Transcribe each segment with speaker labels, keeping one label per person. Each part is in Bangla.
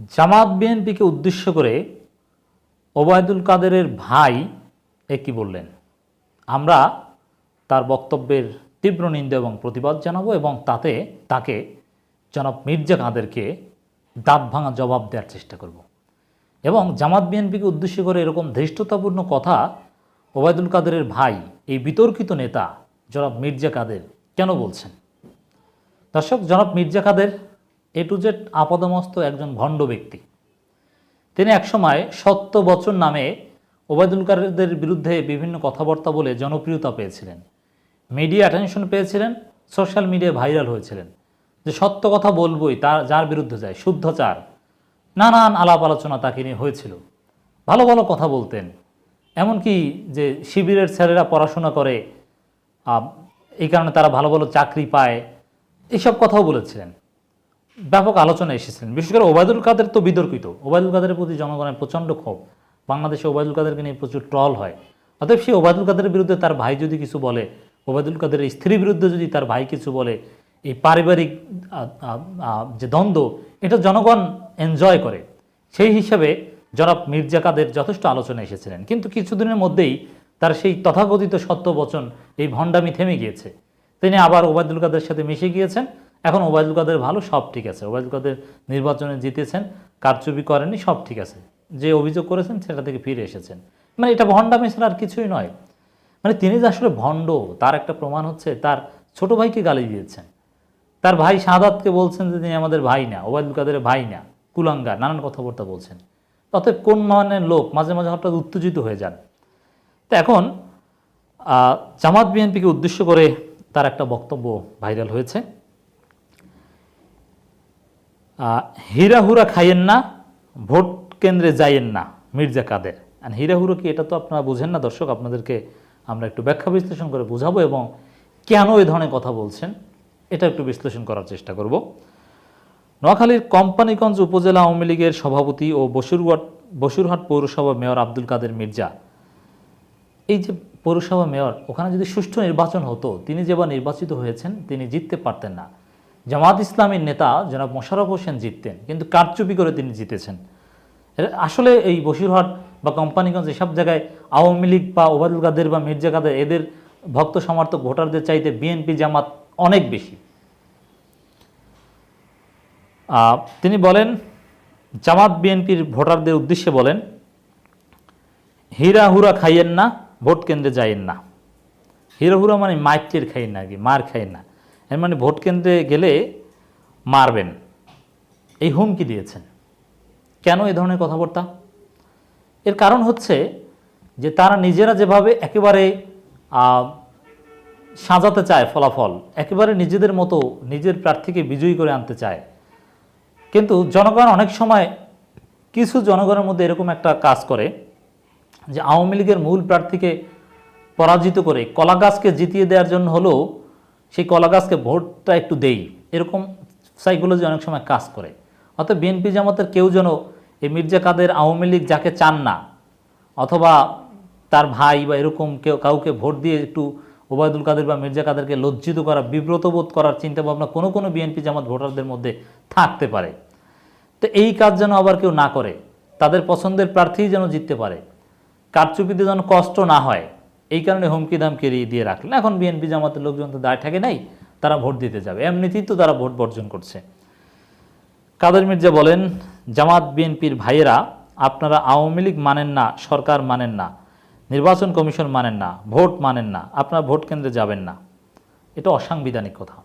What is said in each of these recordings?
Speaker 1: জামাত বিএনপিকে উদ্দেশ্য করে ওবায়দুল কাদেরের ভাই এ কি বললেন? আমরা তার বক্তব্যের তীব্র নিন্দা এবং প্রতিবাদ জানাব এবং তাতে তাকে জনাব মির্জা কাদেরকে দাঁত ভাঙা জবাব দেওয়ার চেষ্টা করব। এবং জামাত বিএনপিকে উদ্দেশ্য করে এরকম ধৃষ্টতাপূর্ণ কথা ওবায়দুল কাদেরের ভাই, এই বিতর্কিত নেতা জনাব মির্জা কাদের কেন বলছেন? দর্শক, জনাব Mirza Kader A to Z আপাদমস্ত একজন ভণ্ড ব্যক্তি। তিনি একসময় সত্য বচন নামে ওবায়দুল কাদেরদের বিরুদ্ধে বিভিন্ন কথাবার্তা বলে জনপ্রিয়তা পেয়েছিলেন। মিডিয়া অ্যাটেনশন পেয়েছিলেন সোশ্যাল মিডিয়ায় ভাইরাল হয়েছিলেন। যে সত্য কথা বলবই তার যার বিরুদ্ধে যায়, শুদ্ধাচার, নানান আলাপ আলোচনা তাকে নিয়ে হয়েছিল। ভালো ভালো কথা বলতেন। এমনকি যে শিবিরের ছেলেরা পড়াশোনা করে এই কারণে তারা ভালো ভালো চাকরি পায় এইসব কথাও বলেছিলেন। ব্যাপক আলোচনা এসেছিলেন বিশেষ করে ওবায়দুল কাদের তো বিতর্কিত। ওবায়দুল কাদের প্রতি জনগণের প্রচণ্ড ক্ষোভ। বাংলাদেশে ওবায়দুল কাদেরকে নিয়ে প্রচুর ট্রল হয়। অতএব সেই ওবায়দুল কাদের বিরুদ্ধে তার ভাই যদি কিছু বলে, ওবায়দুল কাদের স্ত্রীর বিরুদ্ধে যদি তার ভাই কিছু বলে, এই পারিবারিক যে দ্বন্দ্ব, এটা জনগণ এনজয় করে। সেই হিসাবে জনাব মির্জা কাদের যথেষ্ট আলোচনা এসেছিলেন। কিন্তু কিছুদিনের মধ্যেই তার সেই তথাকথিত সত্য বচন এই ভণ্ডামি থেমে গিয়েছে। তিনি আবার ওবায়দুল কাদের সাথে মিশে গিয়েছেন। এখন ওবায়দুল কাদের ভালো, সব ঠিক আছে। ওবায়দুল কাদের নির্বাচনে জিতেছেন, কারচুপি করেননি, সব ঠিক আছে। যে অভিযোগ করেছেন, সেটা থেকে ফিরে এসেছেন। মানে এটা ভণ্ডামি ছাড়া আর কিছুই নয়। মানে তিনি যে আসলে ভণ্ড, তার একটা প্রমাণ হচ্ছে, তার ছোট ভাইকে গালি দিয়েছেন। তার ভাই সাদাতকে বলছেন যে, তিনি আমাদের ভাই না, ওবায়দুল কাদেরের ভাই না কুলাঙ্গা নানান কথাবার্তা বলছেন। অতএব কোন মানের লোক মাঝে মাঝে হঠাৎ উত্তেজিত হয়ে যান? তো এখন জামাত বিএনপিকে উদ্দেশ্য করে তার একটা বক্তব্য ভাইরাল হয়েছে। হীরাহুরা খাইয়েন না, ভোট কেন্দ্রে যাইয়েন না মির্জা কাদের। আর হীরাহুরা কি এটা তো আপনারা বুঝেন না, দর্শক, আপনাদেরকে আমরা একটু ব্যাখ্যা বিশ্লেষণ করে বোঝাবো এবং কেন এই ধরনের কথা বলছেন, এটা একটু বিশ্লেষণ করার চেষ্টা করব। নোয়াখালীর কোম্পানিগঞ্জ উপজেলা আওয়ামী লীগের সভাপতি ও বসুরহাট বসুরহাট পৌরসভা মেয়র আব্দুল কাদের মির্জা। এই যে পৌরসভা মেয়র, ওখানে যদি সুষ্ঠু নির্বাচন হতো, তিনি যেবার নির্বাচিত হয়েছেন, তিনি জিততে পারতেন না। জামাত ইসলামের নেতা জনাব মোশারফ হোসেন জিততেন, কিন্তু কারচুপি করে তিনি জিতেছেন। আসলে এই বসিরহাট বা কোম্পানিগঞ্জ এসব জায়গায় আওয়ামী লীগ বা ওবায়দুল কাদের বা মির্জা কাদের, এদের ভক্ত সমর্থক ভোটারদের চাইতে বিএনপি জামাত অনেক বেশি। তিনি বলেন, জামাত বিএনপির ভোটারদের উদ্দেশ্যে বলেন, হীরা হুরা খাইয়েন না, ভোট কেন্দ্রে যাইয়েন না। হীরা হুরা মানে মাইকের খাইয়েন না আর কি মার খাইয়েন না। এর মানে ভোট কেন্দ্রে গেলে মারবেন। এই হুমকি দিয়েছেন। কেন এ ধরনের কথাবার্তা? এর কারণ হচ্ছে যে তারা নিজেরা যেভাবে একেবারে সাজাতে চায় ফলাফল, একেবারে নিজেদের মতো নিজের প্রার্থীকে বিজয়ী করে আনতে চায়। কিন্তু জনগণ অনেক সময় কিছু জনগণের মধ্যে এরকম একটা কাজ করে যে আওয়ামী লীগের মূল প্রার্থীকে পরাজিত করে, কলাগাছকে জিতিয়ে দেওয়ার জন্য হলেও সেই কলা গাছকে ভোটটা একটু দেই। এরকম সাইকোলজি অনেক সময় কাজ করে। অর্থাৎ বিএনপি জামাতের কেউ যেন এই মির্জা কাদের আওয়ামী লীগ যাকে চান না, অথবা তার ভাই বা এরকম কেউ কাউকে ভোট দিয়ে একটু ওবায়দুল কাদের বা মির্জা কাদেরকে লজ্জিত করা বিব্রত বোধ করার চিন্তাভাবনা কোনো কোনো বিএনপি জামাত ভোটারদের মধ্যে থাকতে পারে। তো এই কাজ যেন আবার কেউ না করে, তাদের পছন্দের প্রার্থী যেন জিততে পারে। কারচুপিতে যেন কষ্ট না হয়। এই কারণে হুমকি দামকি দিয়ে রাখলেন। এখন বিএনপি জামাতের লোকজন তো দায় থাকে নাই, তারা ভোট দিতে যাবে। এমনিতেই তো তারা ভোট বর্জন করছে। কাদের মির্জা বলেন, জামাত বিএনপির ভাইয়েরা, আপনারা আওয়ামী লীগ মানেন না, সরকার মানেন না, নির্বাচন কমিশন মানেন না, ভোট মানেন না, আপনারা ভোট কেন্দ্রে যাবেন না। এটা অসাংবিধানিক কথা।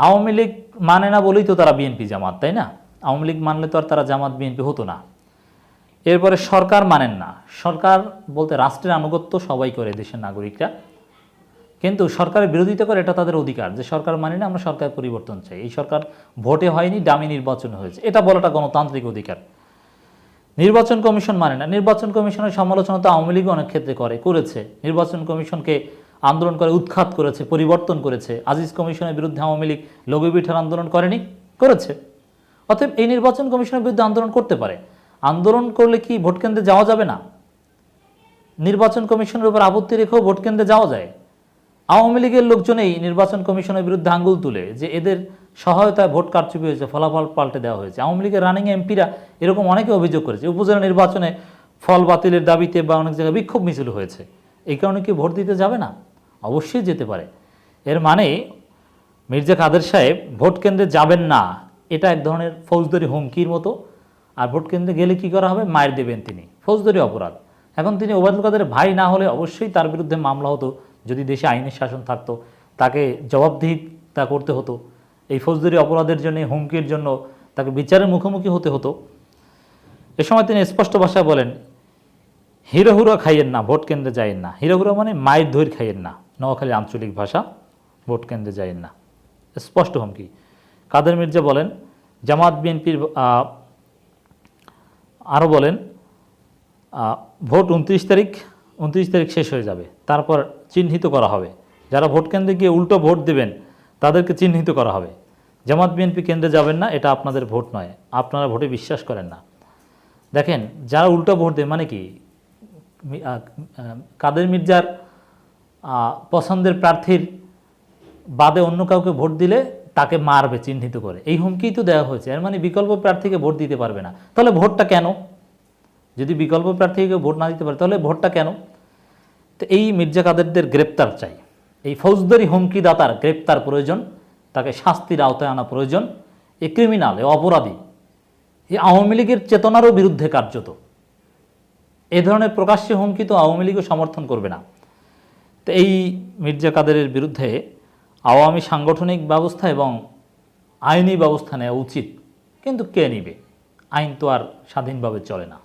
Speaker 1: আওয়ামী লীগ মানে না বলেই তো তারা বিএনপি জামাত, তাই না? আওয়ামী লীগ মানলে তো আর তারা জামাত বিএনপি হতো না। এরপরে সরকার মানেন না। সরকার বলতে রাষ্ট্রের আনুগত্য সবাই করে, দেশের নাগরিকরা। কিন্তু সরকারের বিরোধিতা করে এটা তাদের অধিকার, যে সরকার মানে না আমরা সরকার পরিবর্তন চাই। এই সরকার ভোটে হয়নি, দামি নির্বাচন হয়েছে। এটা বলাটা গণতান্ত্রিক অধিকার। নির্বাচন কমিশন মানে না। নির্বাচন কমিশনের সমালোচনা তো আওয়ামী লীগ অনেক ক্ষেত্রে করে, করেছে। নির্বাচন কমিশনকে আন্দোলন করে, উৎখাত করেছে, পরিবর্তন করেছে। আজিজ কমিশনের বিরুদ্ধে আওয়ামী লীগ লঘু পিঠার আন্দোলন করেনি, করেছে। অতএব এই নির্বাচন কমিশনের বিরুদ্ধে আন্দোলন করতে পারে। আন্দোলন করলে কি ভোট কেন্দ্রে যাওয়া যাবে না? নির্বাচন কমিশনের উপর আপত্তি রেখেও ভোট কেন্দ্রে যাওয়া যায়। আওয়ামী লীগের লোকজনেই নির্বাচন কমিশনের বিরুদ্ধে আঙ্গুল তুলে যে এদের সহায়তায় ভোট কারচুপি হয়েছে, ফলাফল পাল্টে দেওয়া হয়েছে। আওয়ামী লীগের রানিং এমপিরা এরকম অনেকে অভিযোগ করেছে। উপজেলা নির্বাচনে ফল বাতিলের দাবিতে বা অনেক জায়গায় বিক্ষোভ মিছিল হয়েছে। এই কারণে কি ভোট দিতে যাবে না? অবশ্যই যেতে পারে। এর মানে মির্জা কাদের সাহেব ভোট কেন্দ্রে যাবেন না, এটা এক ধরনের ফৌজদারি হুমকির মতো। আর ভোট কেন্দ্রে গেলে কি করা হবে? মায়ের দেবেন তিনি। ফৌজদারি অপরাধ। এখন তিনি ওবায়দুল কাদের ভাই না হলে অবশ্যই তার বিরুদ্ধে মামলা হতো। যদি দেশে আইনের শাসন থাকতো, তাকে জবাবদিহিতা করতে হতো। এই ফৌজদারি অপরাধের জন্য, হুমকির জন্য তাকে বিচারের মুখোমুখি হতে হতো। এ সময় তিনি স্পষ্ট ভাষায় বলেন, হিরোহুরা খাইয়েন না, ভোট কেন্দ্রে যাইয়েন না। হিরোহুরা মানে মায়ের ধৈর খাইয়েন না। নোয়াখালী আঞ্চলিক ভাষা, ভোট কেন্দ্রে যাইয়েন না। স্পষ্ট হুমকি। কাদের মির্জা বলেন, জামাত বিএনপির আরও বলেন ভোট উনত্রিশ তারিখ উনত্রিশ তারিখ শেষ হয়ে যাবে। তারপর চিহ্নিত করা হবে। যারা ভোট কেন্দ্রে গিয়ে উল্টো ভোট দেবেন, তাদেরকে চিহ্নিত করা হবে। জামাত বিএনপি কেন্দ্রে যাবেন না, এটা আপনাদের ভোট নয়। আপনারা ভোটে বিশ্বাস করেন না। দেখেন, যারা উল্টো ভোট দেয় মানে কি? কাদের মির্জার পছন্দের প্রার্থীর বাদে অন্য কাউকে ভোট দিলে তাকে মারবে চিহ্নিত করে। এই হুমকি তো দেওয়া হয়েছে। এর মানে বিকল্প প্রার্থীকে ভোট দিতে পারবে না। তাহলে ভোটটা কেন? যদি বিকল্প প্রার্থীকে ভোট না দিতে পারে, তাহলে ভোটটা কেন? তো এই মির্জা কাদেরদের গ্রেপ্তার চাই। এই ফৌজদারি হুমকিদাতার গ্রেপ্তার প্রয়োজন, তাকে শাস্তির আওতায় আনা প্রয়োজন। এ ক্রিমিনাল, এ অপরাধী এই আওয়ামী লীগের চেতনারও বিরুদ্ধে কার্যত। এ ধরনের প্রকাশ্যে হুমকি তো আওয়ামী লীগও সমর্থন করবে না। তো এই মির্জা কাদেরের বিরুদ্ধে আওয়ামী সাংগঠনিক ব্যবস্থা এবং আইনি ব্যবস্থা নেওয়া উচিত, কিন্তু কে নিবে? আইন তো আর স্বাধীনভাবে চলে না।